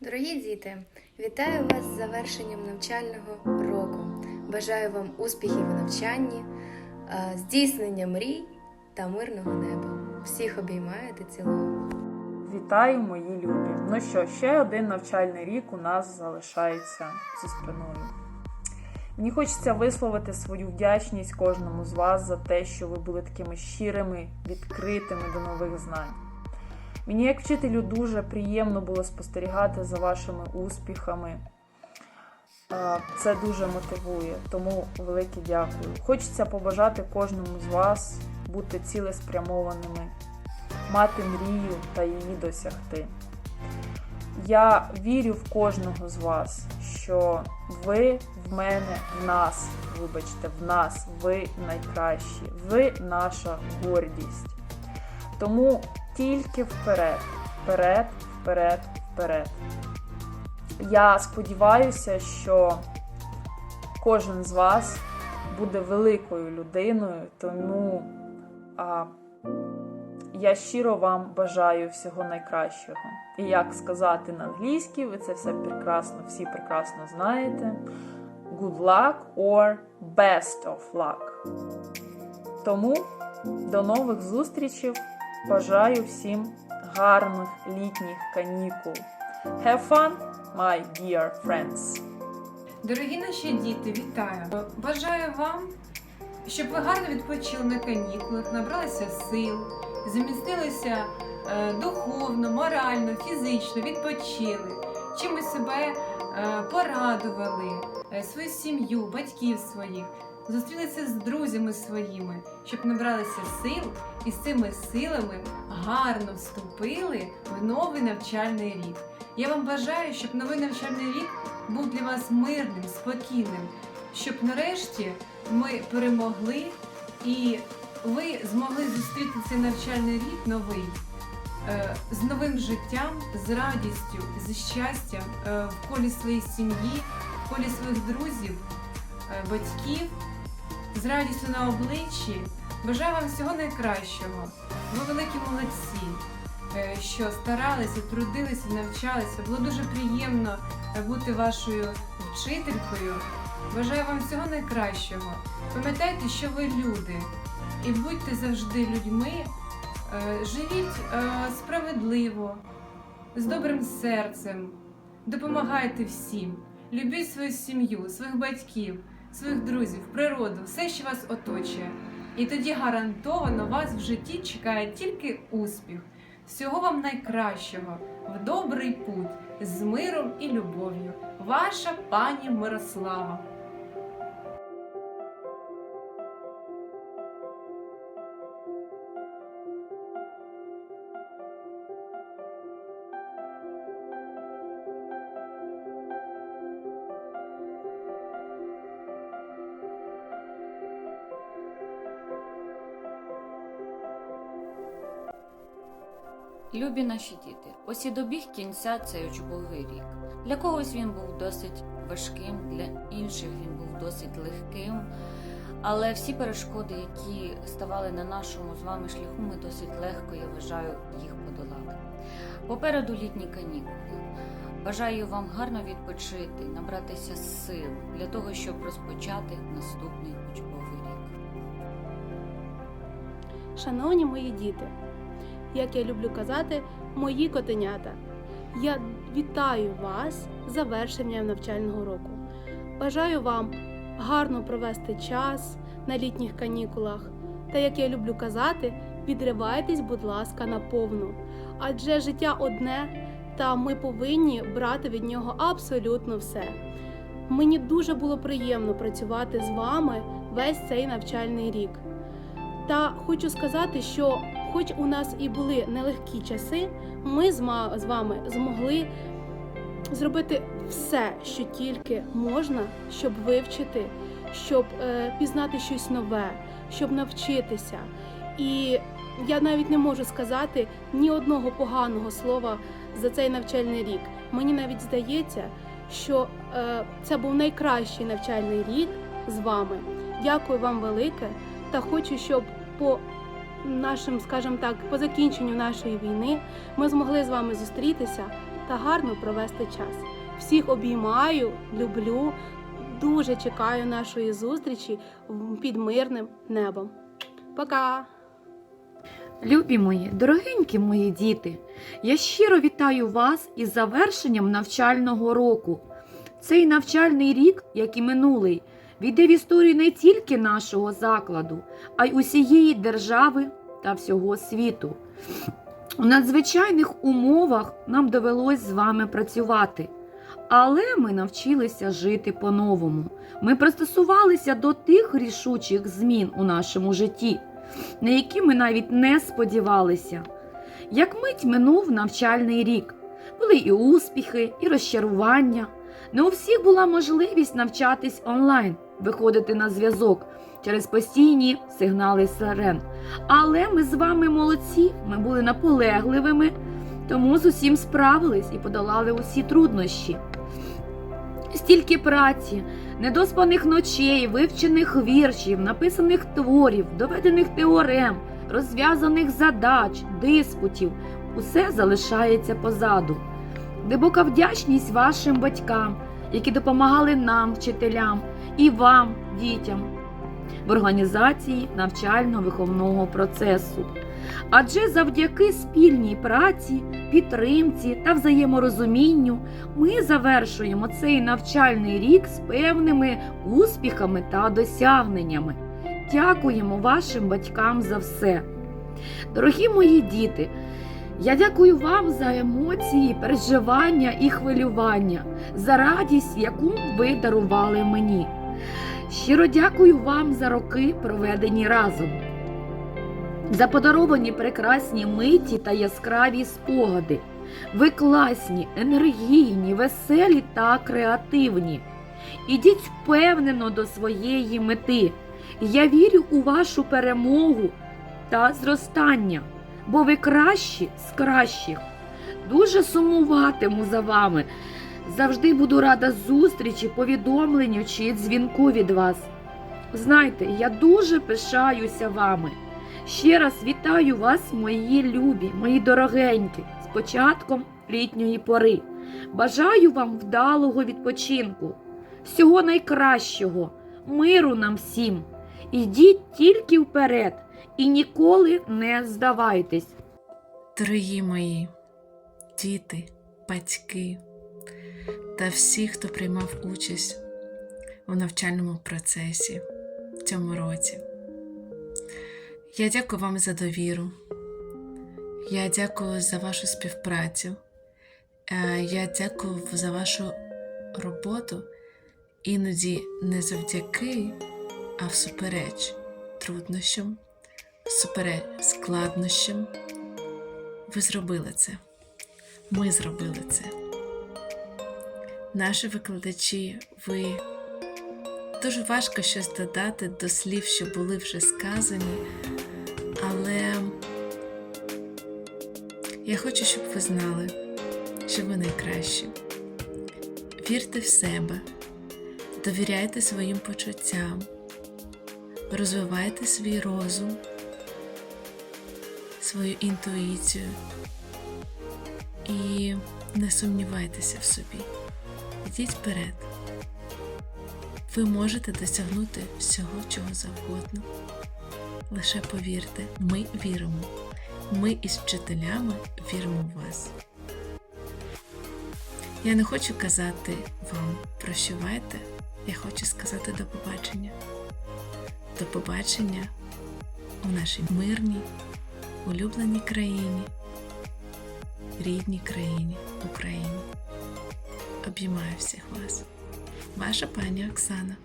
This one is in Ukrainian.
Дорогі діти, вітаю вас з завершенням навчального року. Бажаю вам успіхів у навчанні, е, здійснення мрій та мирного неба. Всіх обіймаю та цілую. Вітаю, мої любі! Ну що, ще один навчальний рік у нас залишається за спиною. Мені хочеться висловити свою вдячність кожному з вас за те, що ви були такими щирими, відкритими до нових знань. Мені, як вчителю, дуже приємно було спостерігати за вашими успіхами. Це дуже мотивує, тому велике дякую. Хочеться побажати кожному з вас бути цілеспрямованими, мати мрію та її досягти. Я вірю в кожного з вас, що ви в мене, в нас, вибачте, в нас, ви найкращі, ви наша гордість. Тому тільки вперед, вперед, вперед, вперед. Я сподіваюся, що кожен з вас буде великою людиною, тому а, я щиро вам бажаю всього найкращого. І як сказати на англійській, ви це все прекрасно, всі прекрасно знаєте. Good luck or best of luck. Тому до нових зустрічей. Бажаю всім гарних літніх канікул. Have fun, my dear friends! Дорогі наші діти, вітаю! Бажаю вам, щоб ви гарно відпочили на канікулах, набралися сил, змістилися е, духовно, морально, фізично, відпочили, чимось себе е, порадували, е, свою сім'ю, батьків своїх, зустрілися з друзями своїми, щоб набралися сил і з цими силами гарно вступили в новий навчальний рік. Я вам бажаю, щоб новий навчальний рік був для вас мирним, спокійним, щоб нарешті ми перемогли і ви змогли зустріти цей навчальний рік новий е, з новим життям, з радістю, з щастям е, в колі своєї сім'ї, в колі своїх друзів, е, батьків, з радістю на обличчі. Бажаю вам всього найкращого. Ви великі молодці, е, що старалися, трудилися, навчалися. Було дуже приємно е, бути вашою вчителькою. Бажаю вам всього найкращого. Пам'ятайте, що ви люди, і будьте завжди людьми. Е, Живіть справедливо, з добрим серцем, допомагайте всім, любіть свою сім'ю, своїх батьків, своїх друзів, природу, все, що вас оточує. І тоді гарантовано вас в житті чекає тільки успіх. Всього вам найкращого, в добрий путь, з миром і любов'ю. Ваша пані Мирослава. Любі наші діти, ось і добіг кінця цей учбовий рік. Для когось він був досить важким, для інших він був досить легким. Але всі перешкоди, які ставали на нашому з вами шляху, ми досить легко, я вважаю, їх подолали. Попереду літні канікули. Бажаю вам гарно відпочити, набратися сил для того, щоб розпочати наступний учбовий рік. Шановні мої діти, як я люблю казати, мої котенята, я вітаю вас з завершенням навчального року. Бажаю вам гарно провести час на літніх канікулах. Та, як я люблю казати, відривайтесь, будь ласка, наповну. Адже життя одне, та ми повинні брати від нього абсолютно все. Мені дуже було приємно працювати з вами весь цей навчальний рік. Та хочу сказати, що, хоч у нас і були нелегкі часи, ми з вами змогли зробити все, що тільки можна, щоб вивчити, щоб е, пізнати щось нове, щоб навчитися. І я навіть не можу сказати ні одного поганого слова за цей навчальний рік. Мені навіть здається, що е, це був найкращий навчальний рік з вами. Дякую вам велике та хочу, щоб по нашим, скажімо так, по закінченню нашої війни ми змогли з вами зустрітися та гарно провести час. Всіх обіймаю, люблю, дуже чекаю нашої зустрічі під мирним небом. Пока! Любі мої, дорогенькі мої діти, я щиро вітаю вас із завершенням навчального року. Цей навчальний рік, як і минулий, війде в історію не тільки нашого закладу, а й усієї держави та всього світу. У надзвичайних умовах нам довелось з вами працювати, але ми навчилися жити по-новому. Ми пристосувалися до тих рішучих змін у нашому житті на які ми навіть не сподівалися. Як мить минув навчальний рік, були і успіхи, і розчарування. Не у всіх була можливість навчатись онлайн, виходити на зв'язок через постійні сигнали сирен. Але ми з вами молодці, ми були наполегливими, тому з усім справились і подолали усі труднощі. Стільки праці, недоспаних ночей, вивчених віршів, написаних творів, доведених теорем, розв'язаних задач, диспутів усе залишається позаду. Глибока вдячність вашим батькам, які допомагали нам, вчителям, і вам, дітям, в організації навчально-виховного процесу. Адже завдяки спільній праці, підтримці та взаєморозумінню ми завершуємо цей навчальний рік з певними успіхами та досягненнями. Дякуємо вашим батькам за все. Дорогі мої діти, я дякую вам за емоції, переживання і хвилювання, за радість, яку ви дарували мені. Щиро дякую вам за роки, проведені разом, за подаровані прекрасні миті та яскраві спогади. Ви класні, енергійні, веселі та креативні. Ідіть впевнено до своєї мети. Я вірю у вашу перемогу та зростання, бо ви кращі з кращих. Дуже сумуватиму за вами. Завжди буду рада зустрічі, повідомленню чи дзвінку від вас. Знайте, я дуже пишаюся вами. Ще раз вітаю вас, мої любі, мої дорогенькі, з початком літньої пори. Бажаю вам вдалого відпочинку, всього найкращого, миру нам всім. Ідіть тільки вперед і ніколи не здавайтесь. Дорогі мої діти, батьки та всі, хто приймав участь у навчальному процесі в цьому році. Я дякую вам за довіру. Я дякую за вашу співпрацю. Е, Я дякую за вашу роботу, іноді не завдяки, а всупереч труднощам, всупереч складнощам. Ви зробили це. Ми зробили це. Наші викладачі, ви дуже важко щось додати до слів, що були вже сказані, але я хочу, щоб ви знали, що ви найкращі. Вірте в себе, довіряйте своїм почуттям, розвивайте свій розум, свою інтуїцію і не сумнівайтеся в собі. Йдіть вперед. Ви можете досягнути всього, чого завгодно. Лише повірте, ми віримо. Ми із вчителями віримо в вас. Я не хочу казати вам прощавайте, я хочу сказати до побачення. До побачення у нашій мирній, улюбленій країні, рідній країні Україні. Обіймаю всіх вас. Ваша пані Оксана.